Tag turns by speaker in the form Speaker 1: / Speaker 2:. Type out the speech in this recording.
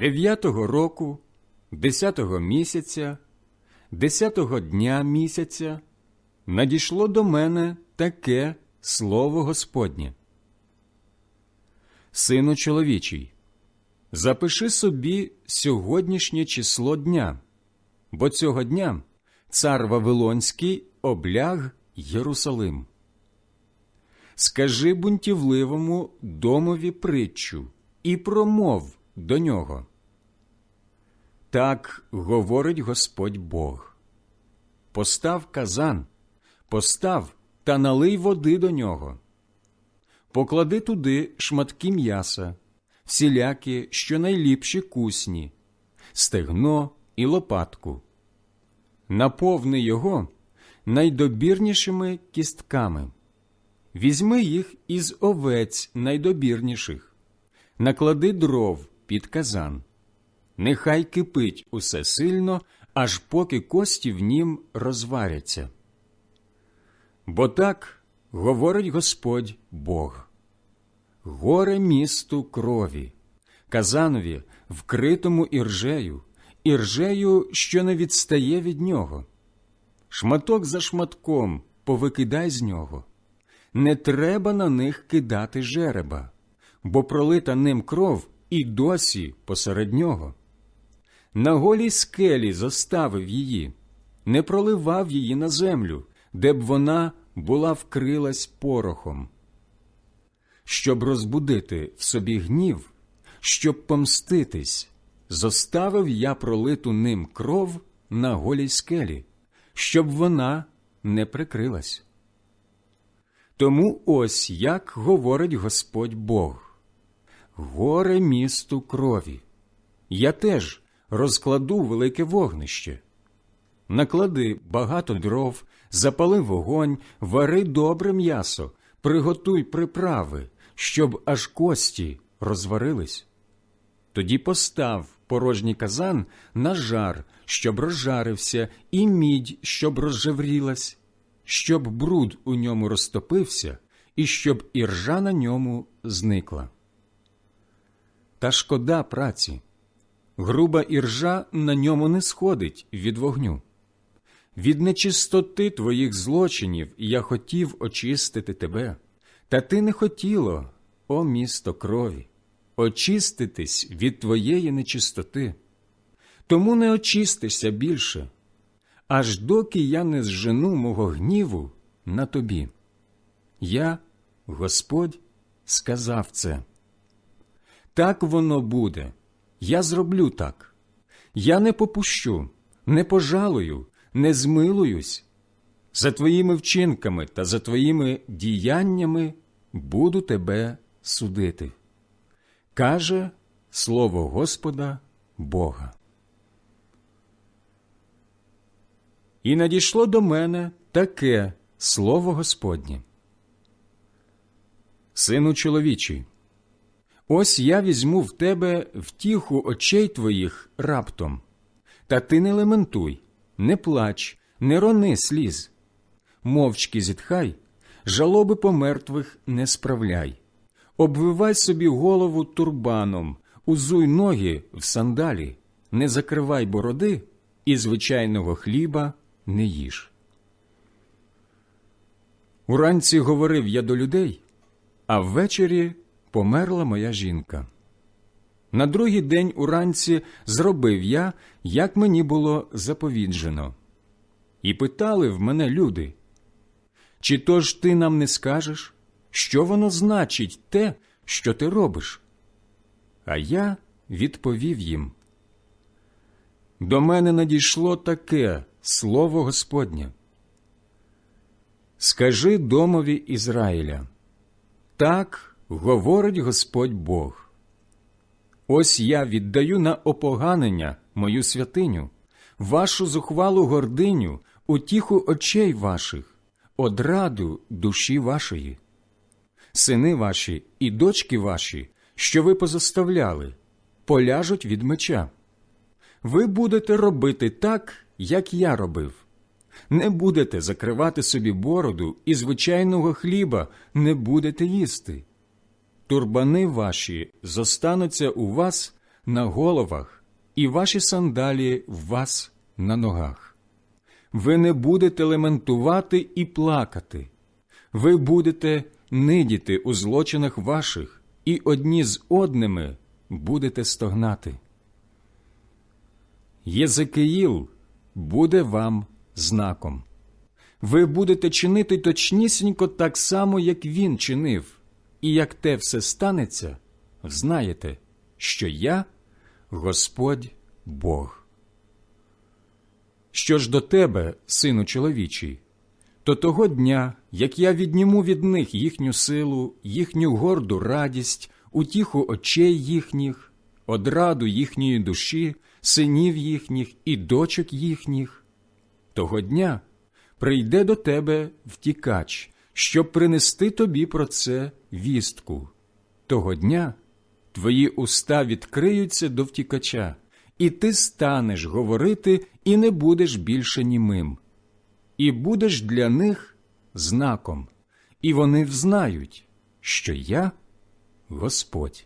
Speaker 1: Дев'ятого року, десятого місяця, десятого дня місяця надійшло до мене таке слово Господнє. Сину чоловічий, запиши собі сьогоднішнє число дня, бо цього дня цар Вавилонський обляг Єрусалим. Скажи бунтівливому домові притчу і промов до нього. Так говорить Господь Бог. Постав казан, постав та налий води до нього. Поклади туди шматки м'яса, всілякі, що найліпші кусні, стегно і лопатку. Наповни його найдобірнішими кістками. Візьми їх із овець найдобірніших, наклади дров під казан. Нехай кипить усе сильно, аж поки кості в нім розваряться. Бо так говорить Господь Бог. Горе місту крові, казанові, вкритому іржею, іржею, що не відстає від нього. Шматок за шматком повикидай з нього. Не треба на них кидати жереба, бо пролита ним кров і досі посеред нього. На голій скелі зоставив її, не проливав її на землю, де б вона була вкрилась порохом. Щоб розбудити в собі гнів, щоб помститись, зоставив я пролиту ним кров на голій скелі, щоб вона не прикрилась. Тому ось як говорить Господь Бог горе місту крові. Я теж розкладу велике вогнище. Наклади багато дров, запали вогонь, вари добре м'ясо, приготуй приправи, щоб аж кості розварились. Тоді постав порожній казан на жар, щоб розжарився, і мідь, щоб розжеврілась, щоб бруд у ньому розтопився, і щоб іржа на ньому зникла. Та шкода праці. Груба іржа на ньому не сходить від вогню. Від нечистоти твоїх злочинів я хотів очистити тебе, та ти не хотіло, о місто крові, очиститись від твоєї нечистоти. Тому не очистися більше, аж доки я не зжену мого гніву на тобі. Я, Господь, сказав це. Так воно буде. Я зроблю так. Я не попущу, не пожалую, не змилуюсь. За твоїми вчинками та за твоїми діяннями буду тебе судити. Каже слово Господа Бога. І надійшло до мене таке слово Господнє. Сину чоловічий, ось я візьму в тебе втіху очей твоїх раптом, та ти не лементуй, не плач, не рони сліз, мовчки зітхай, жалоби по мертвих не справляй, обвивай собі голову турбаном, узуй ноги в сандалі, не закривай бороди і звичайного хліба не їж. Уранці говорив я до людей, а ввечері померла моя жінка. На другий день уранці зробив я, як мені було заповіджено. І питали в мене люди, чи то ж ти нам не скажеш, що воно значить те, що ти робиш? А я відповів їм. До мене надійшло таке слово Господнє. Скажи домові Ізраїля, так говорить Господь Бог. Ось я віддаю на опоганення мою святиню, вашу зухвалу гординю, утіху очей ваших, одраду душі вашої. Сини ваші і дочки ваші, що ви позоставляли, поляжуть від меча. Ви будете робити так, як я робив. Не будете закривати собі бороду і звичайного хліба не будете їсти. Турбани ваші зостануться у вас, на головах, і ваші сандалії в вас на ногах. Ви не будете лементувати і плакати, ви будете нидіти у злочинах ваших, і одні з одними будете стогнати. Єзекиїл буде вам знаком. Ви будете чинити точнісінько так само, як він чинив, і як те все станеться, знаєте, що я Господь Бог. Що ж до тебе, сину чоловічий, то того дня, як я відніму від них їхню силу, їхню горду радість, утіху очей їхніх, одраду їхньої душі, синів їхніх і дочок їхніх, того дня прийде до тебе втікач, щоб принести тобі про це вістку. Того дня твої уста відкриються до втікача, і ти станеш говорити і не будеш більше німим, і будеш для них знаком, і вони взнають, що я Господь.